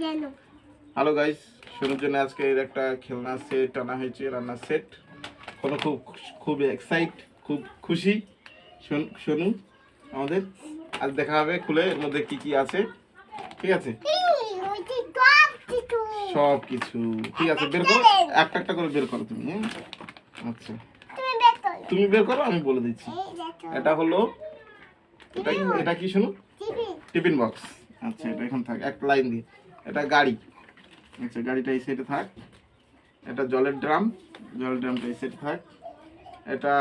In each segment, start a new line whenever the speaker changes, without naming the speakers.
যেন
hello guys সোনুর জন্য আজকে এর একটা খেলনা সেট আনা হয়েছে রান্নার সেট কোনো খুব খুব এক্সাইট খুব খুশি। শোন- আমাদের। আজ দেখা হবে খুলে এর মধ্যে কি কি আছে। ঠিক আছে? সব কিছু ঠিক আছে বের করো। একটা একটা করে বের করো তুমি হ্যাঁ? আচ্ছা।
তুমি বের করো
তুমি বের করো আমি বলে দিচ্ছি। এটা হলো এটা এটা কি শোনো টিফিন। বক্স আচ্ছা এটা এখন থাক এক লাইন দিয়ে। এটা গাড়ি। আচ্ছা গাড়িটা এই সাইডে থাক। এটা জলের ড্রাম জলের ড্রামটা এই সাইডে থাক। এটা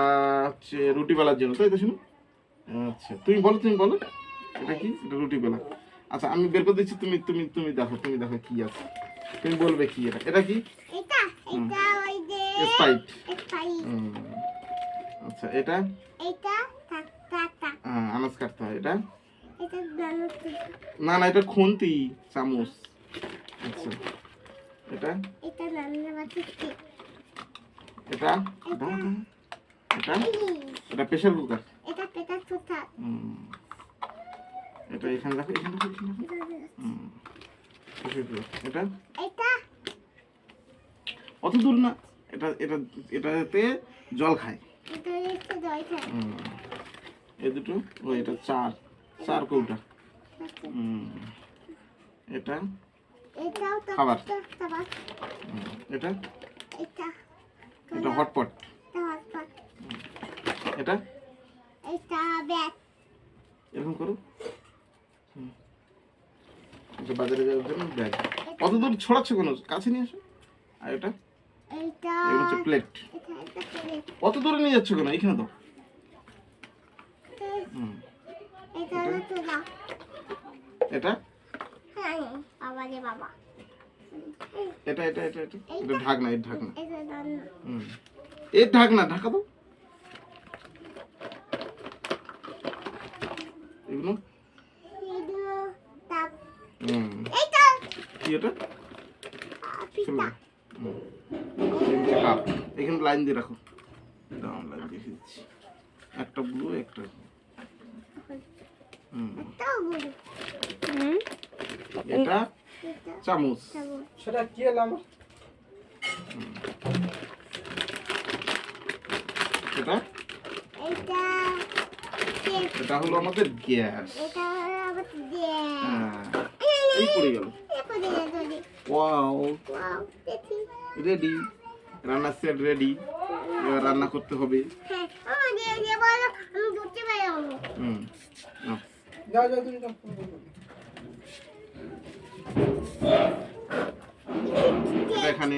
হচ্ছে রুটি বেলার জন্য তাই তো শুনো? আচ্ছা তুমি বলো তুমি বলো। এটা কি? এটা রুটি বেলা। আচ্ছা আমি বের করে দিচ্ছি তুমি তুমি তুমি দেখো তুমি দেখো কি আছে। তুমি বলবে কি এটা। এটা কি? স্পাইট
স্পাই
আচ্ছা এটা? আহ, আনাজ কাটতে হয়। এটা? না না এটা খুন্তি চামচ। আচ্ছা এটা?
এটা
এটা? এটা। এটা? কুকার?
এটা পেটা সুতা
এটা এখানে রাখো এখানে রাখো এখানে রাখো। হুম, এটা?
এটা?
অত দূর না। এটা এটা এটাতে জল খায়। এই দুটো ও এটা চার। চার কৌটা। হুম। এটা? খাবার। এটা?
এটা
হটপট।
এটা
এরকম করো। বাজারে যাওয়ার জন্য ব্যাগ। অত দূর ছড়াচ্ছে কোনো? কাছে নিয়ে আসো আর এটা?
এটা
হচ্ছে প্লেট
এটা
দূরে নিয়ে যাচ্ছ কেন? এখানে তো।
এটা
এটা?
বাবা রে বাবা।
এটা এটা এটা এটা। এটা ঢাকনা এর ঢাকনা। এর ঢাকনা ঢাকা দাও। এগুলো কি এটা? কাপ। এখানে লাইন দিয়ে রাখো। দাও লাইন দিয়ে দিচ্ছি। একটা ব্লু একটা হুম।
এটাও বড়
এটা
এটা
চামচ।
সেটা কি এলো আমার?
এটা?
এটা
এটা হলো আমাদের গ্যাস। হ্যাঁ। এই পড়ে গেল। ওয়াও।
ওয়াও
রেডি রান্নার সেট রেডি এবার রান্না করতে হবে।
হ্যাঁ।
হুম।
যাও যাও তুমি
এখানে।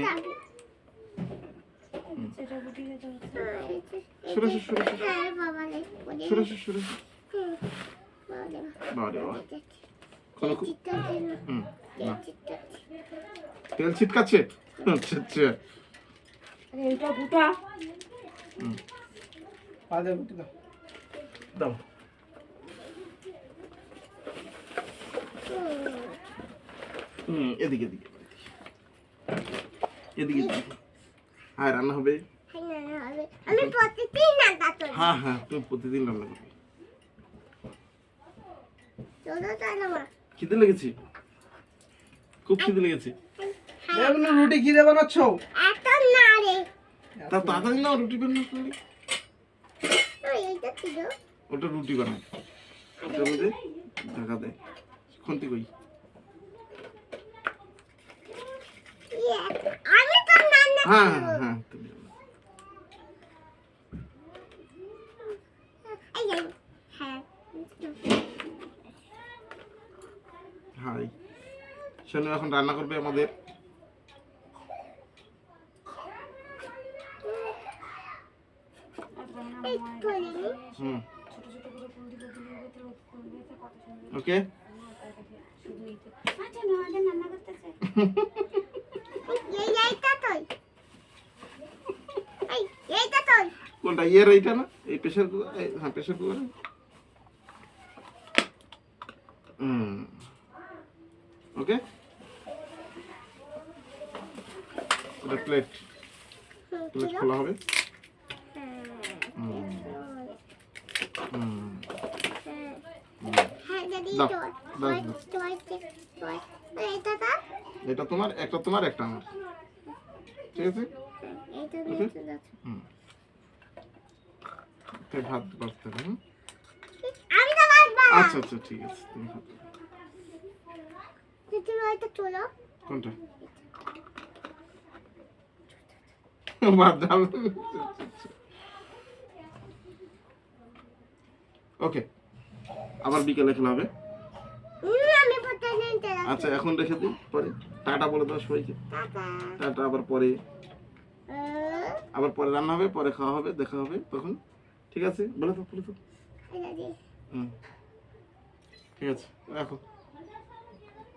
তেল ছিটকাচ্ছে? আচ্ছা আচ্ছা
এইটা
পাদে দাও
দাও হুম এদিকে এদিকে এদিকে। হ্যাঁ রান্না হবে?
আমি প্রতিদিন রান্না করি।
হ্যাঁ হ্যাঁ তুমি প্রতিদিন রান্না করবে খিদে লেগেছে? খুব খিদে লেগেছে।
এগুলো রুটি কি দিয়ে বানাচ্ছ?
এত না রে।
তা তাড়াতাড়ি না রুটি
এইটা ছিল
ওটা রুটি বানায়। ওটার মধ্যে ঢাকা দেয়। খুন্তি কই
ইয়ে, আমি তো রান্না
হ্যাঁ হ্যাঁ হাই শোনো এখন রান্না করবে আমাদের। হুম ওকে
শুধু এইটা আচ্ছা রান্না করতেছে
এই এইটা তোই এই এইটা তোই
কোনটা? ইয়ের এইটা না? এই প্রেশার কুকার? হ্যাঁ প্রেশার কুকার। ওকে? এটা প্লেট প্লেট খোলা হবে?
হ্যাঁ, হ্যাঁ। হ্যাঁ।
এটা তোমার একটা তোমার একটা আমার। ঠিক আছে?
আসো।
হুম। আচ্ছা আচ্ছা ঠিক আছে তুমি কোনটা? ওকে আবার বিকেলে খেলা হবে। আচ্ছা এখন রেখে দিই পরে। টাটা বলে দাও সবাইকে।
টাটা।
আবার পরে। আবার পরে রান্না হবে পরে খাওয়া হবে দেখা হবে তখন। ঠিক আছে? বলে তো বলে তো হুম। ঠিক আছে রাখো।